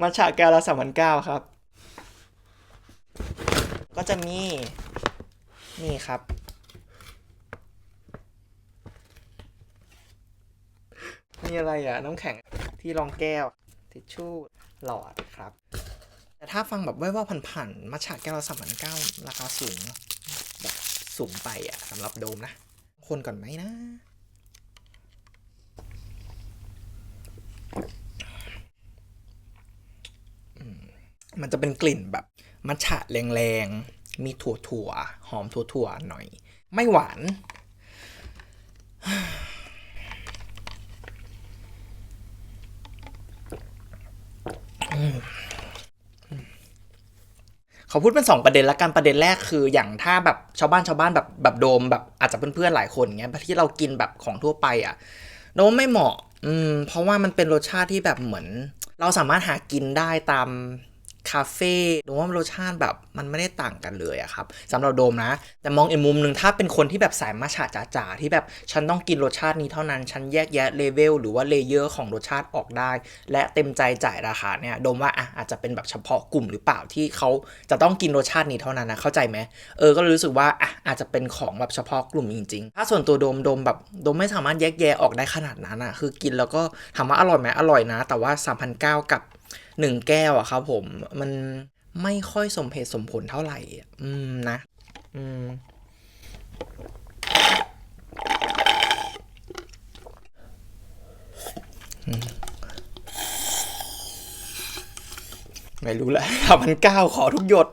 มัทฉะแก้วละสามพันเก้าครับ ก็จะมี นี่ครับ มีอะไรอะ น้ำแข็งที่รองแก้ว ทิชชู่หลอดครับ แต่ถ้าฟังแบบว่าว่าผ่านๆมัทฉะแก้วละสามพันเก้าราคาสูงแบบสูงไปอะสำหรับโดมนะ คนก่อนไหมนะ มันจะเป็นกลิ่นแบบมัทฉะแรงๆ มีถั่วถั่วๆหอมถั่วถั่วๆหน่อย ไม่หวาน เขาพูดเป็นสองประเด็นละกันประเด็นแรกคืออย่างถ้าแบบชาวบ้านชาวบ้านแบบแบบโดมแบบอาจจะเพื่อนๆหลายคนเงี้ยที่เรากินแบบของทั่วไปอะโดมไม่เหมาะ อืม เพราะว่ามันเป็นรสชาติที่แบบเหมือน เราสามารถหากินได้ตาม คาเฟ่โดมว่ารสชาติแบบมันไม่ได้ต่างกันเลยอะครับสำหรับโดมนะ แต่มองอีกมุมหนึ่งถ้าเป็นคนที่แบบสายมาฉาจ๋าๆที่แบบฉันต้องกินรสชาตินี้เท่านั้น ฉันแยกแยะเลเวลหรือว่าเลเยอร์ของรสชาติออกได้ และเต็มใจจ่ายราคาเนี่ยโดมว่าอะอาจจะเป็นแบบเฉพาะกลุ่มหรือเปล่าที่เขาจะต้องกินรสชาตินี้เท่านั้นนะเข้าใจไหมเออก็รู้สึกว่าอะอาจจะเป็นของแบบเฉพาะกลุ่มจริงๆ ถ้าส่วนตัวโดมโดมแบบโดมไม่สามารถแยกแยะออกได้ขนาดนั้นอะคือกินแล้วก็ถามว่าอร่อยไหมอร่อยนะ แต่ว่า3,009กับ หนึ่งแก้วอะครับผมมันไม่ค่อยสมเหตุสมผลเท่าไหร่ อืมนะ อืม ไม่รู้แหละสามพันเก้าขอทุกหยด